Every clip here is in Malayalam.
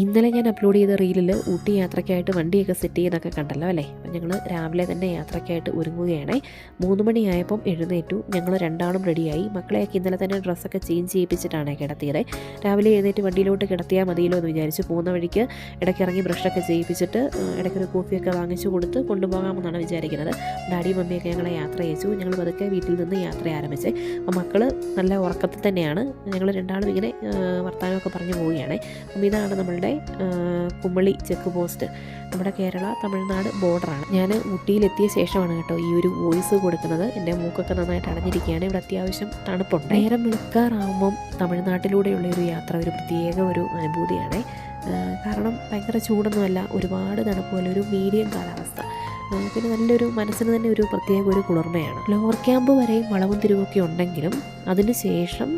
ഇന്നലെ ഞാൻ അപ്ലോഡ് ചെയ്ത റീലിൽ ഊട്ടി യാത്രയ്ക്കായിട്ട് വണ്ടിയൊക്കെ സെറ്റ് ചെയ്യുന്നതൊക്കെ കണ്ടല്ലോ അല്ലേ? അപ്പം ഞങ്ങൾ രാവിലെ തന്നെ യാത്രയ്ക്കായിട്ട് ഒരുങ്ങുകയാണേ. മൂന്ന് മണിയായപ്പം എഴുന്നേറ്റു. ഞങ്ങൾ രണ്ടാളും റെഡിയായി മക്കളെയൊക്കെ ഇന്നലെ തന്നെ ഡ്രസ്സൊക്കെ ചേഞ്ച് ചെയ്യിപ്പിച്ചിട്ടാണ് കിടത്തിയത്. രാവിലെ എഴുന്നേറ്റ് വണ്ടിയിലോട്ട് കിടത്തിയാൽ മതിയല്ലോ എന്ന് വിചാരിച്ചു പോകുന്ന വഴിക്ക് ഇടയ്ക്ക് ഇറങ്ങി ബ്രഷൊക്കെ ചെയ്യിപ്പിച്ചിട്ട് ഇടയ്ക്കൊരു കോഫിയൊക്കെ വാങ്ങിച്ചു കൊടുത്ത് കൊണ്ടുപോകാമെന്നാണ് വിചാരിക്കുന്നത്. ഡാഡിയും മമ്മിയൊക്കെ ഞങ്ങളെ യാത്ര അയച്ചു ഞങ്ങൾ പതുക്കെ വീട്ടിൽ നിന്ന് യാത്ര ആരംഭിച്ചേ. അപ്പം മക്കൾ നല്ല ഉറക്കത്തിൽ തന്നെയാണ്. ഞങ്ങൾ രണ്ടാളും ഇങ്ങനെ വർത്തമാനമൊക്കെ പറഞ്ഞു പോവുകയാണ്. അപ്പം ഇതാണ് നമ്മളുടെ ആ, കുമളി ചെക്ക് പോസ്റ്റ് നമ്മുടെ കേരള തമിഴ്നാട് ബോർഡറാണ്. ഞാൻ ഊട്ടിയിലെത്തിയ ശേഷമാണ് കേട്ടോ ഈ ഒരു വോയിസ് കൊടുക്കുന്നത്. എന്റെ മൂക്കൊക്കെ നന്നായിട്ട് അടഞ്ഞിരിക്കുകയാണ്. ഇവിടെ അത്യാവശ്യം തണുപ്പുണ്ട്. നേരം വെളുക്കാറാവുമ്പം തമിഴ്നാട്ടിലൂടെയുള്ള ഒരു യാത്ര ഒരു പ്രത്യേക ഒരു അനുഭൂതിയാണ്. കാരണം ഭയങ്കര ചൂടൊന്നുമല്ല. ഒരുപാട് തണുപ്പുമല്ല ഒരു മീഡിയം കാലാവസ്ഥ. പിന്നെ നല്ലൊരു മനസ്സിന് തന്നെ ഒരു പ്രത്യേക ഒരു കുളിർമയാണ്. ലോവർ ക്യാമ്പ് വരെയും വളവും തിരിവൊക്കെ ഉണ്ടെങ്കിലും അതിനുശേഷം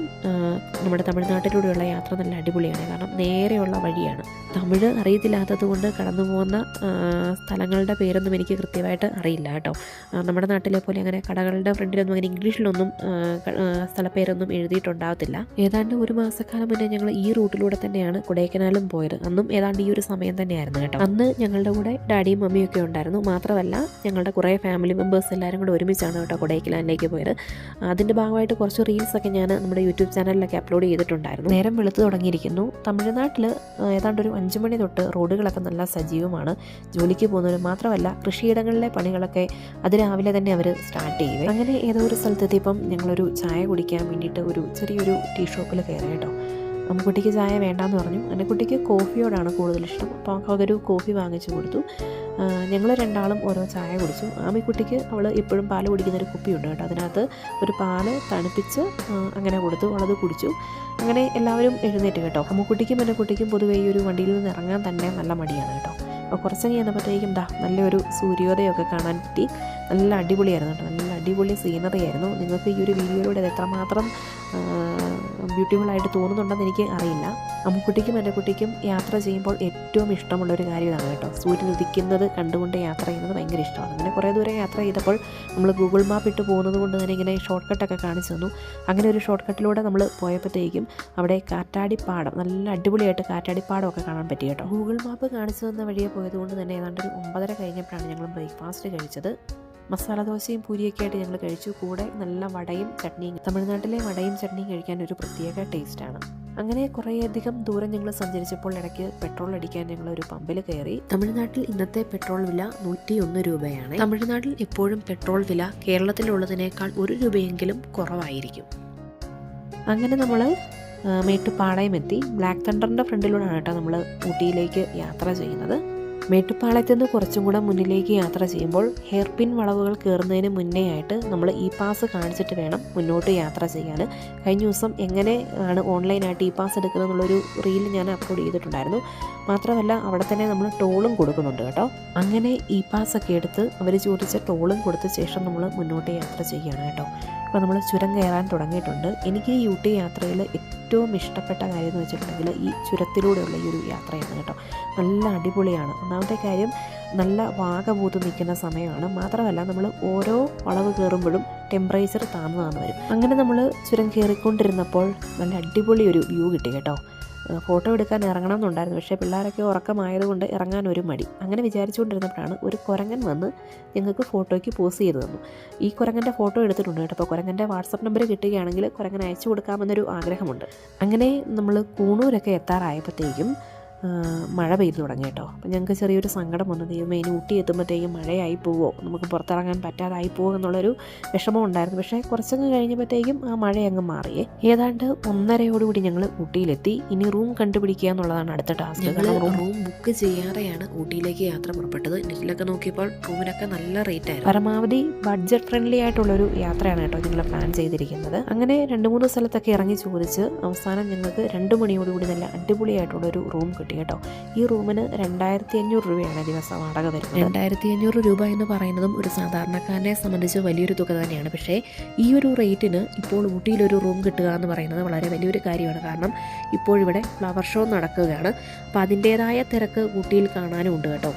നമ്മുടെ തമിഴ്നാട്ടിലൂടെയുള്ള യാത്ര നല്ല അടിപൊളിയാണ്. കാരണം നേരെയുള്ള വഴിയാണ്. തമിഴ് അറിയത്തില്ലാത്തത് കൊണ്ട് കടന്നു പോകുന്ന സ്ഥലങ്ങളുടെ പേരൊന്നും എനിക്ക് കൃത്യമായിട്ട് അറിയില്ല കേട്ടോ. നമ്മുടെ നാട്ടിലെ പോലെ അങ്ങനെ കടകളുടെ ഫ്രണ്ടിലൊന്നും അങ്ങനെ ഇംഗ്ലീഷിലൊന്നും സ്ഥലപ്പേരൊന്നും എഴുതിയിട്ടുണ്ടാകത്തില്ല ഏതാണ്ട് ഒരു മാസക്കാലം മുന്നേ ഞങ്ങൾ ഈ റൂട്ടിലൂടെ തന്നെയാണ് കൊടൈക്കനാലും പോയത്. അന്നും ഏതാണ്ട് ഈ ഒരു സമയം തന്നെയായിരുന്നു കേട്ടോ. അന്ന് ഞങ്ങളുടെ കൂടെ ഡാഡിയും മമ്മിയും ഒക്കെ ഉണ്ടായിരുന്നു. മാത്രമല്ല ഞങ്ങളുടെ കുറേ ഫാമിലി മെമ്പേഴ്സ് എല്ലാവരും കൂടെ ഒരുമിച്ചാണ് കേട്ടോ കൊടൈക്കലാനിലേക്ക് പോയത്. അതിന്റെ ഭാഗമായിട്ട് കുറച്ച് റീൽസൊക്കെ ഞാൻ നമ്മുടെ യൂട്യൂബ് ചാനലിലൊക്കെ അപ്ലോഡ് ചെയ്തിട്ടുണ്ടായിരുന്നു. നേരം വെളുത്ത് തുടങ്ങിയിരിക്കുന്നു. തമിഴ്നാട്ടിൽ ഏതാണ്ട് ഒരു അഞ്ച് മണി തൊട്ട് റോഡുകളൊക്കെ നല്ല സജീവമാണ്. ജോലിക്ക് പോകുന്നവർ മാത്രമല്ല കൃഷിയിടങ്ങളിലെ പണികളൊക്കെ അത് രാവിലെ തന്നെ അവർ സ്റ്റാർട്ട് ചെയ്യും അങ്ങനെ ഏതോ ഒരു സ്ഥലത്തെത്തിയപ്പം ഞങ്ങളൊരു ചായ കുടിക്കാൻ വേണ്ടിയിട്ട് ഒരു ചെറിയൊരു ടീ ഷോപ്പിൽ കയറി കേട്ടോ അമ്മക്കുട്ടിക്ക് ചായ വേണ്ടാന്ന് പറഞ്ഞു. അന്നക്കുട്ടിക്ക് കോഫിയോടാണ് കൂടുതൽ ഇഷ്ടം. അപ്പോൾ അവരൊരു കോഫി വാങ്ങിച്ചു കൊടുത്തു. ഞങ്ങൾ രണ്ടാളും ഓരോ ചായ കുടിച്ചു. ആമിക്കുട്ടിക്ക് അവൾ ഇപ്പോഴും പാൽ കുടിക്കുന്ന ഒരു കുപ്പിയുണ്ട് കേട്ടോ. അതിനകത്ത് ഒരു പാൽ തണുപ്പിച്ച് അങ്ങനെ കൊടുത്തു. അവളത് കുടിച്ചു. അങ്ങനെ എല്ലാവരും എഴുന്നേറ്റ് കേട്ടോ. അമ്മുക്കുട്ടിക്കും കുട്ടിക്കും പൊതുവേ ഈ ഒരു വണ്ടിയിൽ നിന്ന് ഇറങ്ങാൻ തന്നെ നല്ല മടിയാണ് കേട്ടോ. അപ്പോൾ കുറച്ച് കഴിഞ്ഞപ്പോഴത്തേക്കും ദാ നല്ലൊരു സൂര്യോദയമൊക്കെ കാണാൻ പറ്റി. നല്ല അടിപൊളിയായിരുന്നു കേട്ടോ. നല്ല അടിപൊളി സീനറി ആയിരുന്നു നിങ്ങൾക്ക് ഈ ഒരു വീഡിയോയിലൂടെ അത് എത്രമാത്രം ബ്യൂട്ടിഫുൾ ആയിട്ട് തോന്നുന്നുണ്ടെന്ന് എനിക്ക് അറിയില്ല. അമ്മുക്കുട്ടിക്കും എന്റെ കുട്ടിക്കും യാത്ര ചെയ്യുമ്പോൾ ഏറ്റവും ഇഷ്ടമുള്ള ഒരു കാര്യം ഇതാണ് കേട്ടോ. സൂര്യൻ ഉദിക്കുന്നത് കണ്ടുകൊണ്ട് യാത്ര ചെയ്യുന്നത് ഭയങ്കര ഇഷ്ടമാണ്. അങ്ങനെ കുറേ ദൂരം യാത്ര ചെയ്തപ്പോൾ നമ്മൾ ഗൂഗിൾ മാപ്പ് ഇട്ട് പോകുന്നത് കൊണ്ട് തന്നെ ഇങ്ങനെ ഷോർട്ട് കട്ടൊക്കെ കാണിച്ചു തന്നു. അങ്ങനെ ഒരു ഷോർട്ട് കട്ടിലൂടെ നമ്മൾ പോയപ്പോഴത്തേക്കും അവിടെ കാറ്റാടിപ്പാടം നല്ല അടിപൊളിയായിട്ട് കാറ്റാടിപ്പാടമൊക്കെ കാണാൻ പറ്റി കേട്ടോ. ഗൂഗിൾ മാപ്പ് കാണിച്ചു തന്ന വഴിയെ പോയതുകൊണ്ട് തന്നെ ഏതാണ്ട് ഒരു ഒമ്പതര കഴിഞ്ഞപ്പോഴാണ് ഞങ്ങൾ ബ്രേക്ക്ഫാസ്റ്റ് കഴിച്ചത്. മസാല ദോശയും പൂരിയൊക്കെ ആയിട്ട് ഞങ്ങൾ കഴിച്ചു. കൂടെ നല്ല വടയും ചട്നിയും. തമിഴ്നാട്ടിലെ വടയും ചട്നിയും കഴിക്കാൻ ഒരു പ്രത്യേക ടേസ്റ്റാണ് അങ്ങനെ കുറേയധികം ദൂരം ഞങ്ങൾ സഞ്ചരിച്ചപ്പോൾ ഇടയ്ക്ക് പെട്രോൾ അടിക്കാൻ ഞങ്ങൾ ഒരു പമ്പിൽ കയറി. തമിഴ്നാട്ടിൽ ഇന്നത്തെ പെട്രോൾ വില നൂറ്റി ഒന്ന് രൂപയാണ്. തമിഴ്നാട്ടിൽ എപ്പോഴും പെട്രോൾ വില കേരളത്തിലുള്ളതിനേക്കാൾ ഒരു രൂപയെങ്കിലും കുറവായിരിക്കും. അങ്ങനെ നമ്മൾ മേട്ടുപാളയം എത്തി ബ്ലാക്ക് തണ്ടറിന്റെ ഫ്രണ്ടിലൂടെയാണ് കേട്ടോ നമ്മൾ ഊട്ടിയിലേക്ക് യാത്ര ചെയ്യുന്നത്. മേട്ടുപ്പാളയത്ത് നിന്ന് കുറച്ചും കൂടെ മുന്നിലേക്ക് യാത്ര ചെയ്യുമ്പോൾ ഹെയർ പിൻ വളവുകൾ കയറുന്നതിന് മുന്നേ ആയിട്ട് നമ്മൾ ഇ പാസ് കാണിച്ചിട്ട് വേണം മുന്നോട്ട് യാത്ര ചെയ്യാൻ. കഴിഞ്ഞ ദിവസം എങ്ങനെ ആണ് ഓൺലൈനായിട്ട് ഇ പാസ് എടുക്കുന്നത് എന്നുള്ളൊരു റീൽ ഞാൻ അപ്ലോഡ് ചെയ്തിട്ടുണ്ടായിരുന്നു. മാത്രമല്ല അവിടെ തന്നെ നമ്മൾ ടോളും കൊടുക്കുന്നുണ്ട് കേട്ടോ. അങ്ങനെ ഇ പാസ് ഒക്കെ എടുത്ത് അവർ ചോദിച്ച ടോളും കൊടുത്ത ശേഷം നമ്മൾ മുന്നോട്ട് യാത്ര ചെയ്യുകയാണ് കേട്ടോ. ഇപ്പോൾ നമ്മൾ ചുരം കയറാൻ തുടങ്ങിയിട്ടുണ്ട്. എനിക്ക് ഈ ഊട്ടി യാത്രയിൽ ഏറ്റവും ഇഷ്ടപ്പെട്ട കാര്യം എന്ന് വെച്ചിട്ടുണ്ടെങ്കിൽ ഈ ചുരത്തിലൂടെയുള്ള ഈ ഒരു യാത്രയാണ് കേട്ടോ. നല്ല അടിപൊളിയാണ്. ഒന്നാമത്തെ കാര്യം നല്ല വാഗ പൂത്ത് നിൽക്കുന്ന സമയമാണ്. മാത്രമല്ല നമ്മൾ ഓരോ വളവ് കയറുമ്പോഴും ടെമ്പറേച്ചർ താന്നു താന്ന് വരും. അങ്ങനെ നമ്മൾ ചുരം കയറിക്കൊണ്ടിരുന്നപ്പോൾ നല്ല അടിപൊളി ഒരു വ്യൂ കിട്ടി കേട്ടോ. ഫോട്ടോ എടുക്കാൻ ഇറങ്ങണം എന്നുണ്ടായിരുന്നു പക്ഷേ പിള്ളേരൊക്കെ ഉറക്കമായതുകൊണ്ട് ഇറങ്ങാൻ ഒരു മടി. അങ്ങനെ വിചാരിച്ചുകൊണ്ടിരുന്നപ്പോഴാണ് ഒരു കുരങ്ങൻ വന്ന് ഞങ്ങൾക്ക് ഫോട്ടോയ്ക്ക് പോസ് ചെയ്ത് തന്നു. ഈ കുരങ്ങന്റെ ഫോട്ടോ എടുത്തിട്ടുണ്ട് കേട്ടോ. അപ്പോൾ കുരങ്ങന്റെ വാട്സപ്പ് നമ്പർ കിട്ടുകയാണെങ്കിൽ കുരങ്ങൻ അയച്ചു കൊടുക്കാമെന്നൊരു ആഗ്രഹമുണ്ട്. അങ്ങനെ നമ്മൾ കൂണൂരൊക്കെ എത്താറായപ്പോഴത്തേക്കും മഴ പെയ്തു തുടങ്ങി കേട്ടോ. അപ്പം ഞങ്ങൾക്ക് ചെറിയൊരു സങ്കടം വന്നു. ദൈവമേ ഇനി ഊട്ടി എത്തുമ്പോഴത്തേക്കും മഴയായി പോവോ? നമുക്ക് പുറത്തിറങ്ങാൻ പറ്റാതായി പോവോ എന്നുള്ളൊരു വിഷമം ഉണ്ടായിരുന്നു. പക്ഷേ കുറച്ചങ്ങ് കഴിഞ്ഞപ്പോഴത്തേക്കും ആ മഴ അങ്ങ് മാറിയേ ഏതാണ്ട് ഒന്നരയോടുകൂടി ഞങ്ങൾ ഊട്ടിയിലെത്തി. ഇനി റൂം കണ്ടുപിടിക്കുക എന്നുള്ളതാണ് അടുത്ത ടാസ്ക്. ഞങ്ങൾ റൂം ബുക്ക് ചെയ്യാതെയാണ് ഊട്ടിയിലേക്ക് യാത്ര പുറപ്പെട്ടത്. നെറ്റിലൊക്കെ നോക്കിയപ്പോൾ റൂമിനൊക്കെ നല്ല റേറ്റ് ആയിരുന്നു. പരമാവധി ബഡ്ജറ്റ് ഫ്രണ്ട്ലി ആയിട്ടുള്ളൊരു യാത്രയാണ് കേട്ടോ ഞങ്ങൾ പ്ലാൻ ചെയ്തിരിക്കുന്നത്. അങ്ങനെ രണ്ട് മൂന്ന് സ്ഥലത്തൊക്കെ ഇറങ്ങി ചോദിച്ച് അവസാനം ഞങ്ങൾക്ക് രണ്ട് മണിയോടുകൂടി നല്ല അടിപൊളിയായിട്ടുള്ളൊരു റൂം കിട്ടി. കേട്ടോ ഈ റൂമിന് രണ്ടായിരത്തി അഞ്ഞൂറ് രൂപയാണ് ദിവസം വാടക തരുന്നത് രണ്ടായിരത്തി അഞ്ഞൂറ് രൂപ എന്ന് പറയുന്നതും ഒരു സാധാരണക്കാരനെ സംബന്ധിച്ച് വലിയൊരു തുക തന്നെയാണ്. പക്ഷേ ഈ ഒരു റേറ്റിന് ഇപ്പോൾ ഊട്ടിയിലൊരു റൂം കിട്ടുക എന്ന് പറയുന്നത് വളരെ വലിയൊരു കാര്യമാണ്. കാരണം ഇപ്പോഴിവിടെ ഫ്ലവർ ഷോ നടക്കുകയാണ്. അപ്പോൾ അതിന്റേതായ തിരക്ക് ഊട്ടിയിൽ കാണാനും ഉണ്ട് കേട്ടോ.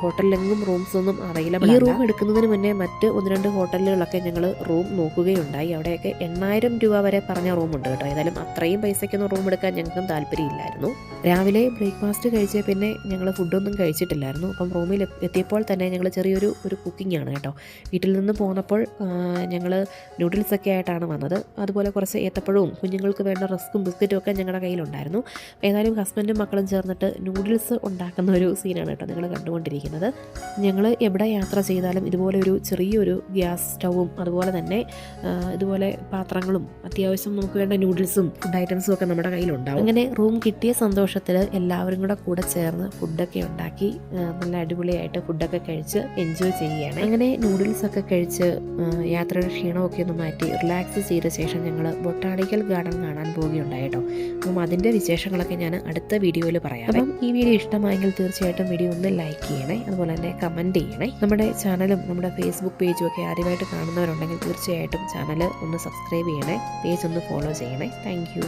ഹോട്ടലിലെങ്ങും റൂംസ് ഒന്നും അവൈലബിൾ ഈ റൂം എടുക്കുന്നതിന് മുന്നേ മറ്റ് ഒന്ന് രണ്ട് ഹോട്ടലുകളൊക്കെ ഞങ്ങൾ റൂം നോക്കുകയുണ്ടായി. അവിടെയൊക്കെ എണ്ണായിരം രൂപ വരെ പറഞ്ഞ റൂമുണ്ട് കേട്ടോ. ഏതായാലും അത്രയും പൈസയ്ക്കൊന്നും റൂം എടുക്കാൻ ഞങ്ങൾക്കും താല്പര്യമില്ലായിരുന്നു. രാവിലെ ബ്രേക്ക്ഫാസ്റ്റ് കഴിച്ച പിന്നെ ഞങ്ങൾ ഫുഡൊന്നും കഴിച്ചിട്ടില്ലായിരുന്നു. അപ്പം റൂമിൽ എത്തിയപ്പോൾ തന്നെ ഞങ്ങൾ ചെറിയൊരു ഒരു കുക്കിംഗ് ആണ് കേട്ടോ. വീട്ടിൽ നിന്ന് പോന്നപ്പോൾ ഞങ്ങൾ നൂഡിൽസൊക്കെ ആയിട്ടാണ് വന്നത്. അതുപോലെ കുറച്ച് ഏത്തപ്പഴവും കുഞ്ഞുങ്ങൾക്ക് വേണ്ട റസ്ക്കും ബിസ്ക്കറ്റും ഒക്കെ ഞങ്ങളുടെ കയ്യിലുണ്ടായിരുന്നു. ഏതായാലും ഹസ്ബൻഡും മക്കളും ചേർന്നിട്ട് നൂഡിൽസ് ഉണ്ടാക്കുന്ന ഒരു സീനാണ് കേട്ടോ നിങ്ങൾ കണ്ടുകൊണ്ടിരിക്കുന്നത്. ഞങ്ങൾ എവിടെ യാത്ര ചെയ്താലും ഇതുപോലെ ഒരു ചെറിയൊരു ഗ്യാസ് സ്റ്റൗവും അതുപോലെ തന്നെ ഇതുപോലെ പാത്രങ്ങളും അത്യാവശ്യം നമുക്ക് വേണ്ട നൂഡിൽസും ഫുഡ് ഐറ്റംസും ഒക്കെ നമ്മുടെ കയ്യിലുണ്ടാവും. അങ്ങനെ റൂം കിട്ടിയ സന്തോഷത്തിൽ എല്ലാവരും കൂടെ കൂടെ ചേർന്ന് ഫുഡൊക്കെ ഉണ്ടാക്കി നല്ല അടിപൊളിയായിട്ട് ഫുഡൊക്കെ കഴിച്ച് എൻജോയ് ചെയ്യുകയാണ്. അങ്ങനെ നൂഡിൽസ് ഒക്കെ കഴിച്ച് യാത്രയുടെ ക്ഷീണമൊക്കെ ഒന്ന് മാറ്റി റിലാക്സ് ചെയ്ത ശേഷം ഞങ്ങൾ ബൊട്ടാണിക്കൽ ഗാർഡൻ കാണാൻ പോവുകയുണ്ടായി കേട്ടോ. അപ്പം അതിന്റെ വിശേഷങ്ങളൊക്കെ ഞാൻ അടുത്ത വീഡിയോയിൽ പറയാം. അപ്പം ഈ വീഡിയോ ഇഷ്ടമായെങ്കിൽ തീർച്ചയായിട്ടും വീഡിയോ ഒന്ന് ലൈക്ക് ചെയ്യണേ. അതുപോലെ തന്നെ കമന്റ് ചെയ്യണേ. നമ്മുടെ ചാനലും നമ്മുടെ ഫേസ്ബുക്ക് പേജും ഒക്കെ ആദ്യമായിട്ട് കാണുന്നവരുണ്ടെങ്കിൽ തീർച്ചയായിട്ടും ചാനൽ ഒന്ന് സബ്സ്ക്രൈബ് ചെയ്യണേ. പേജ് ഒന്ന് ഫോളോ ചെയ്യണേ. താങ്ക്